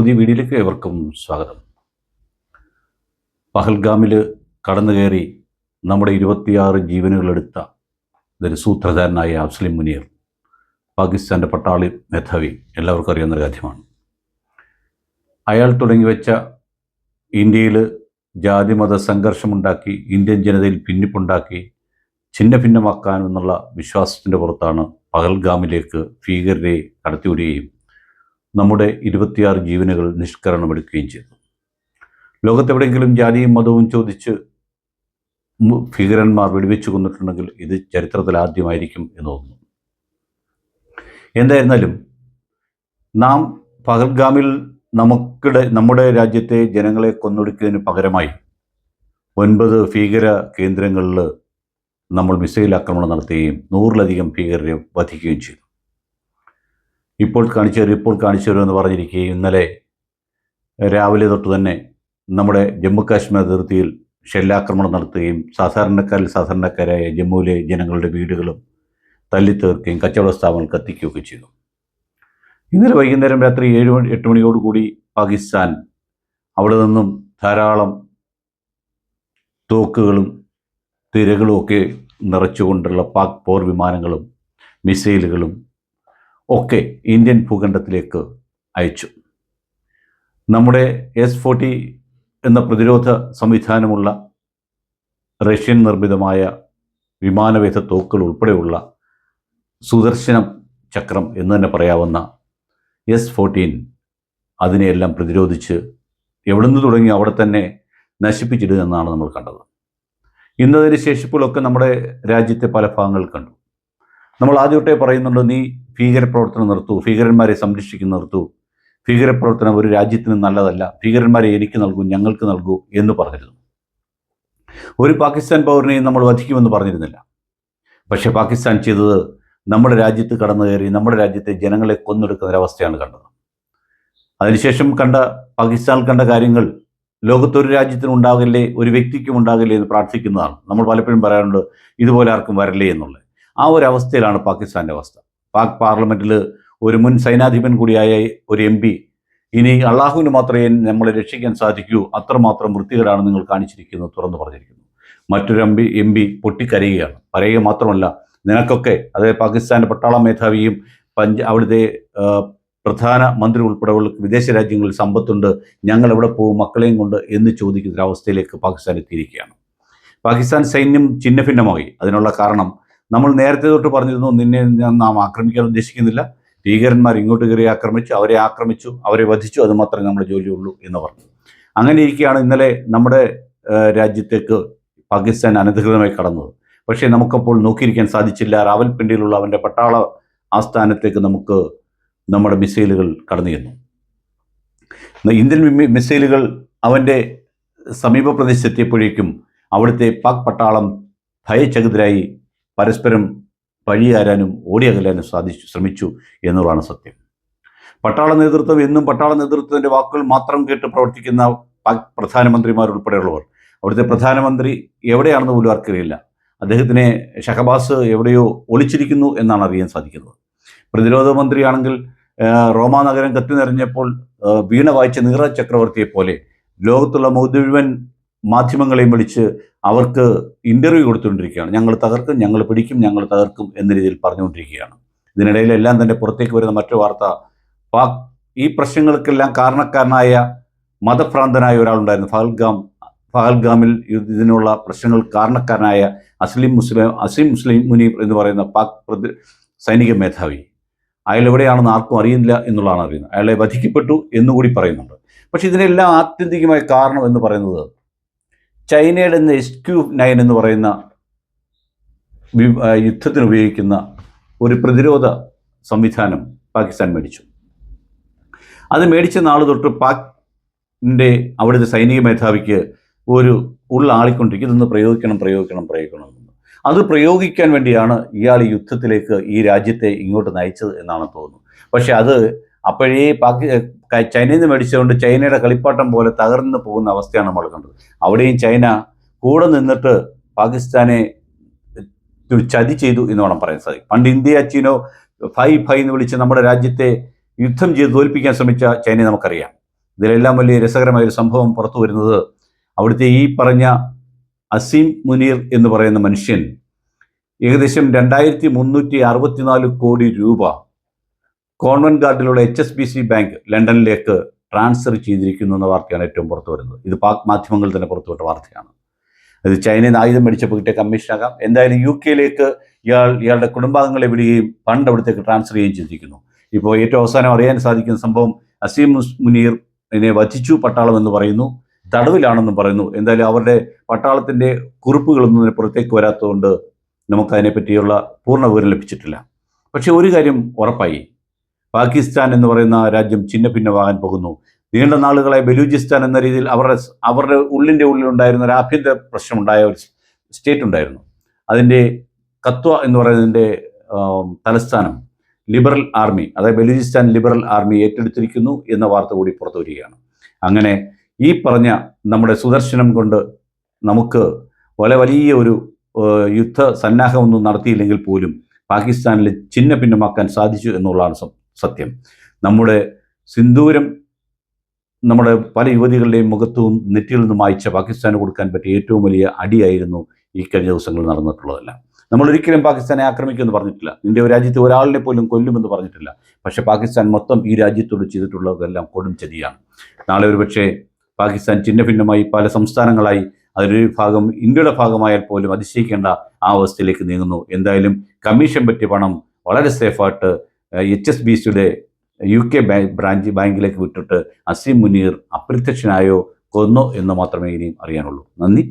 പുതിയ വീഡിയോയിലേക്ക് ഏവർക്കും സ്വാഗതം. പഹൽഗാമിൽ കടന്നു കയറി നമ്മുടെ ഇരുപത്തിയാറ് ജീവനുകളെടുത്ത ഇതൊരു സൂത്രധാരനായ അസ്ലിം മുനീർ പാകിസ്ഥാന്റെ പട്ടാളി മേധാവി എല്ലാവർക്കും അറിയാവുന്ന കാര്യമാണ്. അയാൾ തുടങ്ങി വെച്ച ഇന്ത്യയിൽ ജാതിമത സംഘർഷമുണ്ടാക്കി ഇന്ത്യൻ ജനതയിൽ ഭിന്നിപ്പുണ്ടാക്കി ഛിന്ന ഭിന്നമാക്കാനെന്നുള്ള വിശ്വാസത്തിന്റെ പുറത്താണ് പഹൽഗാമിലേക്ക് ഭീകരരെ കടത്തിവിടുകയും നമ്മുടെ ഇരുപത്തിയാറ് ജീവനുകൾ നിഷ്കരണമെടുക്കുകയും ചെയ്തു. ലോകത്തെവിടെയെങ്കിലും ജാതിയും മതവും ചോദിച്ച് ഭീകരന്മാർ വെടിവെച്ച് കൊന്നിട്ടുണ്ടെങ്കിൽ ഇത് ചരിത്രത്തിൽ ആദ്യമായിരിക്കും എന്ന് തോന്നുന്നു. എന്തായിരുന്നാലും നാം പഹൽഗാമിൽ നമുക്കിടെ നമ്മുടെ രാജ്യത്തെ ജനങ്ങളെ കൊന്നൊടുക്കിയതിന് പകരമായി ഒൻപത് ഭീകര കേന്ദ്രങ്ങളിൽ നമ്മൾ മിസൈൽ ആക്രമണം നടത്തുകയും നൂറിലധികം ഭീകരരെ വധിക്കുകയും ചെയ്തു. ഇപ്പോൾ കാണിച്ചു തരും ഇപ്പോൾ കാണിച്ചു തരും എന്ന് പറഞ്ഞിരിക്കുകയും ഇന്നലെ രാവിലെ തൊട്ട് തന്നെ നമ്മുടെ ജമ്മു കാശ്മീർ അതിർത്തിയിൽ ഷെല്ലാക്രമണം നടത്തുകയും സാധാരണക്കാരിൽ സാധാരണക്കാരായ ജമ്മുവിലെ ജനങ്ങളുടെ വീടുകളും തല്ലിത്തീർക്കുകയും കച്ചവട സ്ഥാപനങ്ങൾ കത്തിക്കുകയൊക്കെ ചെയ്തു. ഇന്നലെ വൈകുന്നേരം രാത്രി ഏഴ് മണി എട്ട് മണിയോടുകൂടി പാകിസ്ഥാൻ അവിടെ നിന്നും ധാരാളം തോക്കുകളും തിരകളും ഒക്കെ നിറച്ചുകൊണ്ടുള്ള പാക് പോർ വിമാനങ്ങളും മിസൈലുകളും ഒക്കെ ഇന്ത്യൻ ഭൂഖണ്ഡത്തിലേക്ക് അയച്ചു. നമ്മുടെ എസ് ഫോർട്ടി എന്ന പ്രതിരോധ സംവിധാനമുള്ള റഷ്യൻ നിർമ്മിതമായ വിമാനവേധ തോക്കുകൾ ഉൾപ്പെടെയുള്ള സുദർശനം ചക്രം എന്ന് തന്നെ പറയാവുന്ന എസ് ഫോർട്ടീൻ അതിനെയെല്ലാം പ്രതിരോധിച്ച് എവിടുന്ന് തുടങ്ങി അവിടെ തന്നെ നശിപ്പിച്ചിടുക എന്നാണ് നമ്മൾ കണ്ടത്. ഇന്നതിന് ശേഷിപ്പുകളൊക്കെ നമ്മുടെ രാജ്യത്തെ പല ഭാഗങ്ങൾ കണ്ടു. നമ്മൾ ആദ്യത്തെ പറയുന്നുണ്ട് നീ ഭീകരപ്രവർത്തനം നിർത്തൂ ഭീകരന്മാരെ സംരക്ഷിക്കുന്ന നിർത്തൂ. ഭീകരപ്രവർത്തനം ഒരു രാജ്യത്തിന് നല്ലതല്ല ഭീകരന്മാരെ എനിക്ക് നൽകൂ ഞങ്ങൾക്ക് നൽകൂ എന്ന് പറഞ്ഞിരുന്നു. ഒരു പാകിസ്ഥാൻ പൗരനെയും നമ്മൾ വധിക്കുമെന്ന് പറഞ്ഞിരുന്നില്ല. പക്ഷേ പാകിസ്ഥാൻ ചെയ്തത് നമ്മുടെ രാജ്യത്ത് കടന്നു കയറി നമ്മുടെ രാജ്യത്തെ ജനങ്ങളെ കൊന്നെടുക്കുന്ന ഒരവസ്ഥയാണ് കണ്ടത്. അതിനുശേഷം കണ്ട പാകിസ്ഥാനിൽ കണ്ട കാര്യങ്ങൾ ലോകത്തൊരു രാജ്യത്തിനും ഉണ്ടാകില്ലേ ഒരു വ്യക്തിക്കും ഉണ്ടാകില്ലേ എന്ന് പ്രാർത്ഥിക്കുന്നതാണ്. നമ്മൾ പലപ്പോഴും പറയാറുണ്ട് ഇതുപോലെ ആർക്കും വരല്ലേ എന്നുള്ളത്. ആ ഒരു അവസ്ഥയിലാണ് പാകിസ്ഥാന്റെ അവസ്ഥ. പാക് പാർലമെന്റിൽ ഒരു മുൻ സൈനാധിപൻ കൂടിയായ ഒരു എം പി. ഇനി അള്ളാഹുവിന് മാത്രമേ നമ്മളെ രക്ഷിക്കാൻ സാധിക്കൂ. അത്രമാത്രം വൃത്തികേടാണ് നിങ്ങൾ കാണിച്ചിരിക്കുന്നത് തുറന്നു പറഞ്ഞിരിക്കുന്നു. മറ്റൊരു എം പി എം പി പൊട്ടിക്കരയുകയാണ്. പറയുക മാത്രമല്ല നിനക്കൊക്കെ അതായത് പാകിസ്ഥാന്റെ പട്ടാള മേധാവിയും പഞ്ച അവിടുത്തെ പ്രധാന മന്ത്രി ഉൾപ്പെടെയുള്ള വിദേശ രാജ്യങ്ങളിൽ സമ്പത്തുണ്ട്. ഞങ്ങൾ എവിടെ പോകും മക്കളെയും കൊണ്ട് എന്ന് ചോദിക്കുന്ന ഒരു അവസ്ഥയിലേക്ക് പാകിസ്ഥാൻ എത്തിയിരിക്കുകയാണ്. പാകിസ്ഥാൻ സൈന്യം ചിഹ്ന ഭിന്നമായി അതിനുള്ള കാരണം നമ്മൾ നേരത്തെ തൊട്ട് പറഞ്ഞിരുന്നു നിന്നെ നാം ആക്രമിക്കാൻ ഉദ്ദേശിക്കുന്നില്ല. ഭീകരന്മാർ ഇങ്ങോട്ട് കയറി ആക്രമിച്ചു അവരെ ആക്രമിച്ചു അവരെ വധിച്ചു അത് മാത്രമേ നമ്മുടെ ജോലിയുള്ളൂ എന്ന് പറഞ്ഞു. അങ്ങനെ ഇരിക്കുകയാണ് ഇന്നലെ നമ്മുടെ രാജ്യത്തേക്ക് പാകിസ്ഥാൻ അനധികൃതമായി കടന്നത്. പക്ഷേ നമുക്കപ്പോൾ നോക്കിയിരിക്കാൻ സാധിച്ചില്ല റാവൽപിണ്ടിയിലുള്ള അവന്റെ പട്ടാള ആസ്ഥാനത്തേക്ക് നമുക്ക് നമ്മുടെ മിസൈലുകൾ കടന്നു ചെന്നു. ഇന്ത്യൻ മിസൈലുകൾ അവന്റെ സമീപ പ്രദേശത്തെത്തിയപ്പോഴേക്കും അവിടുത്തെ പാക് പട്ടാളം ഭയചകിതരായി പരസ്പരം പഴിയാരാനും ഓടിയകലാനും സാധിച്ചു ശ്രമിച്ചു എന്നുള്ളതാണ് സത്യം. പട്ടാള നേതൃത്വം എന്നും പട്ടാള നേതൃത്വത്തിന്റെ വാക്കുകൾ മാത്രം കേട്ട് പ്രവർത്തിക്കുന്ന പ്രധാനമന്ത്രിമാരുൾപ്പെടെയുള്ളവർ അവിടുത്തെ പ്രധാനമന്ത്രി എവിടെയാണെന്ന് പോലും ആർക്കറിയില്ല. അദ്ദേഹത്തിനെ ഷഹബാസ് എവിടെയോ ഒളിച്ചിരിക്കുന്നു എന്നാണ് അറിയാൻ സാധിക്കുന്നത്. പ്രതിരോധ മന്ത്രിയാണെങ്കിൽ റോമാ നഗരം കത്തി നിറഞ്ഞപ്പോൾ വീണ വായിച്ച നീറ ചക്രവർത്തിയെ പോലെ ലോകത്തുള്ള മുഴുവൻ മാധ്യമങ്ങളെയും വിളിച്ച് അവർക്ക് ഇന്റർവ്യൂ കൊടുത്തുകൊണ്ടിരിക്കുകയാണ്. ഞങ്ങൾ തകർക്കും ഞങ്ങൾ പിടിക്കും ഞങ്ങൾ തകർക്കും എന്ന രീതിയിൽ പറഞ്ഞുകൊണ്ടിരിക്കുകയാണ്. ഇതിനിടയിൽ എല്ലാം തന്നെ പുറത്തേക്ക് വരുന്ന മറ്റു വാർത്ത പാക് ഈ പ്രശ്നങ്ങൾക്കെല്ലാം കാരണക്കാരനായ മതഭ്രാന്തനായ ഒരാളുണ്ടായിരുന്നു. ഫഹൽഗാം ഫഹൽഗാമിൽ ഇതിനുള്ള പ്രശ്നങ്ങൾ കാരണക്കാരനായ അസ്ലിം മുസ്ലിം അസീം മുസ്ലിം മുനീർ എന്ന് പറയുന്ന പാക് പ്രതി സൈനിക മേധാവി. അയാൾ എവിടെയാണെന്ന് ആർക്കും അറിയില്ല എന്നുള്ളതാണ് അറിയുന്നത്. അയാളെ വധിക്കപ്പെട്ടു എന്നുകൂടി പറയുന്നുണ്ട്. പക്ഷേ ഇതിനെല്ലാം ആത്യന്തികമായ കാരണം എന്ന് പറയുന്നത് ചൈനയുടെ എസ് ക്യു നയൻ എന്ന് പറയുന്ന യുദ്ധത്തിന് ഉപയോഗിക്കുന്ന ഒരു പ്രതിരോധ സംവിധാനം പാകിസ്ഥാൻ മേടിച്ചു. അത് മേടിച്ച നാൾ തൊട്ട് പാക്കിന്റെ അവിടുത്തെ സൈനിക മേധാവിക്ക് ഒരു ഉള്ള ആളിക്കൊണ്ടിരിക്കും. ഇതൊന്ന് പ്രയോഗിക്കണം പ്രയോഗിക്കണം പ്രയോഗിക്കണം എന്ന്. അത് പ്രയോഗിക്കാൻ വേണ്ടിയാണ് ഇയാൾ യുദ്ധത്തിലേക്ക് ഈ രാജ്യത്തെ ഇങ്ങോട്ട് നയിച്ചത് എന്നാണ് തോന്നുന്നത്. പക്ഷേ അത് അപ്പോഴേ പാകി ചൈനയിൽ നിന്ന് മേടിച്ചുകൊണ്ട് ചൈനയുടെ കളിപ്പാട്ടം പോലെ തകർന്നു പോകുന്ന അവസ്ഥയാണ് നമ്മൾ കണ്ടത്. അവിടെയും ചൈന കൂടെ നിന്നിട്ട് പാകിസ്ഥാനെ ചതി ചെയ്തു എന്ന് വേണം പറയാൻ സാധിക്കും. പണ്ട് ഇന്ത്യ ചീനോ ഫൈ ഫൈ എന്ന് വിളിച്ച് നമ്മുടെ രാജ്യത്തെ യുദ്ധം ചെയ്ത് തോൽപ്പിക്കാൻ ശ്രമിച്ച ചൈനയെ നമുക്കറിയാം. ഇതിലെല്ലാം വലിയ രസകരമായ ഒരു സംഭവം പുറത്തു വരുന്നത് അവിടുത്തെ ഈ പറഞ്ഞ അസീം മുനീർ എന്ന് പറയുന്ന മനുഷ്യൻ ഏകദേശം രണ്ടായിരത്തി മുന്നൂറ്റി അറുപത്തിനാല് കോടി രൂപ convent ഗാർഡിലുള്ള H S B C bank ലണ്ടനിലേക്ക് transfer ചെയ്തിരിക്കുന്നു എന്ന വാർത്തയാണ് ഏറ്റവും പുറത്തു വരുന്നത്. ഇത് പാക് മാധ്യമങ്ങൾ തന്നെ പുറത്തുവിട്ട വാർത്തയാണ്. അത് ചൈനയിൽ നിന്ന് ആയുധം മേടിച്ചപ്പോൾ കിട്ടിയ കമ്മീഷനാകാം എന്തായാലും യു കെയിലേക്ക് ഇയാൾ ഇയാളുടെ കുടുംബാംഗങ്ങളെ വിടുകയും ഫണ്ട് അവിടത്തേക്ക് ട്രാൻസ്ഫർ ചെയ്യുകയും ചെയ്തിരിക്കുന്നു. ഇപ്പോൾ ഏറ്റവും അവസാനം അറിയാൻ സാധിക്കുന്ന സംഭവം അസീം മുനീർ ഇതിനെ വധിച്ചു പട്ടാളം എന്ന് പറയുന്നു. തടവിലാണെന്നും പറയുന്നു. എന്തായാലും അവരുടെ പട്ടാളത്തിന്റെ കുറിപ്പുകളൊന്നും ഇതിന് പുറത്തേക്ക് വരാത്തതുകൊണ്ട് നമുക്ക് അതിനെപ്പറ്റിയുള്ള പൂർണ വിവരം ലഭിച്ചിട്ടില്ല. പക്ഷേ ഒരു കാര്യം ഉറപ്പായി. പാകിസ്ഥാൻ എന്ന് പറയുന്ന രാജ്യം ചിന്ന ഭിന്നമാകാൻ പോകുന്നു. നീണ്ട നാളുകളായി ബലൂചിസ്ഥാൻ എന്ന രീതിയിൽ അവരുടെ അവരുടെ ഉള്ളിന്റെ ഉള്ളിലുണ്ടായിരുന്ന ഒരു ആഭ്യന്തര പ്രശ്നമുണ്ടായ ഒരു സ്റ്റേറ്റ് ഉണ്ടായിരുന്നു. അതിന്റെ കത്വ എന്ന് പറയുന്നതിന്റെ തലസ്ഥാനം ലിബറൽ ആർമി അതായത് ബലൂചിസ്ഥാൻ ലിബറൽ ആർമി ഏറ്റെടുത്തിരിക്കുന്നു എന്ന വാർത്ത കൂടി പുറത്തു വരികയാണ്. അങ്ങനെ ഈ പറഞ്ഞ നമ്മുടെ സുദർശനം കൊണ്ട് നമുക്ക് വളരെ വലിയ ഒരു യുദ്ധ സന്നാഹമൊന്നും നടത്തിയില്ലെങ്കിൽ പോലും പാകിസ്ഥാനിൽ ചിഹ്ന ഭിന്നമാക്കാൻ സാധിച്ചു എന്നുള്ളതാണ് സത്യം. നമ്മുടെ സിന്ദൂരം നമ്മുടെ പല യുവതികളുടെയും മുഖത്തും നെറ്റിയിൽ നിന്നും മായ്ച്ച പാകിസ്ഥാന് കൊടുക്കാൻ പറ്റിയ ഏറ്റവും വലിയ അടിയായിരുന്നു ഈ കഴിഞ്ഞ ദിവസങ്ങളിൽ നടന്നിട്ടുള്ളതല്ല. നമ്മൾ ഒരിക്കലും പാകിസ്ഥാനെ ആക്രമിക്കുമെന്ന് പറഞ്ഞിട്ടില്ല. ഇന്ത്യ രാജ്യത്ത് ഒരാളിനെ പോലും കൊല്ലുമെന്ന് പറഞ്ഞിട്ടില്ല. പക്ഷേ പാകിസ്ഥാൻ മൊത്തം ഈ രാജ്യത്തോട് ചെയ്തിട്ടുള്ളതെല്ലാം കൊടും ചതിയാണ്. നാളെ ഒരുപക്ഷെ പാകിസ്ഥാൻ ചിഹ്ന ഭിന്നമായി പല സംസ്ഥാനങ്ങളായി അതിലൊരു ഭാഗം ഇന്ത്യയുടെ ഭാഗമായാൽ പോലും അതിശയിക്കേണ്ട ആ അവസ്ഥയിലേക്ക് നീങ്ങുന്നു. എന്തായാലും കമ്മീഷൻ പറ്റിയ പണം വളരെ സേഫായിട്ട് എച്ച് എസ് ബി സിയുടെ യു കെ ബ്രാഞ്ച് ബാങ്കിലേക്ക് വിട്ടിട്ട് അസീം മുനീർ അപ്രത്യക്ഷനായോ കൊന്നോ എന്ന് മാത്രമേ ഇനിയും അറിയാനുള്ളൂ. നന്ദി.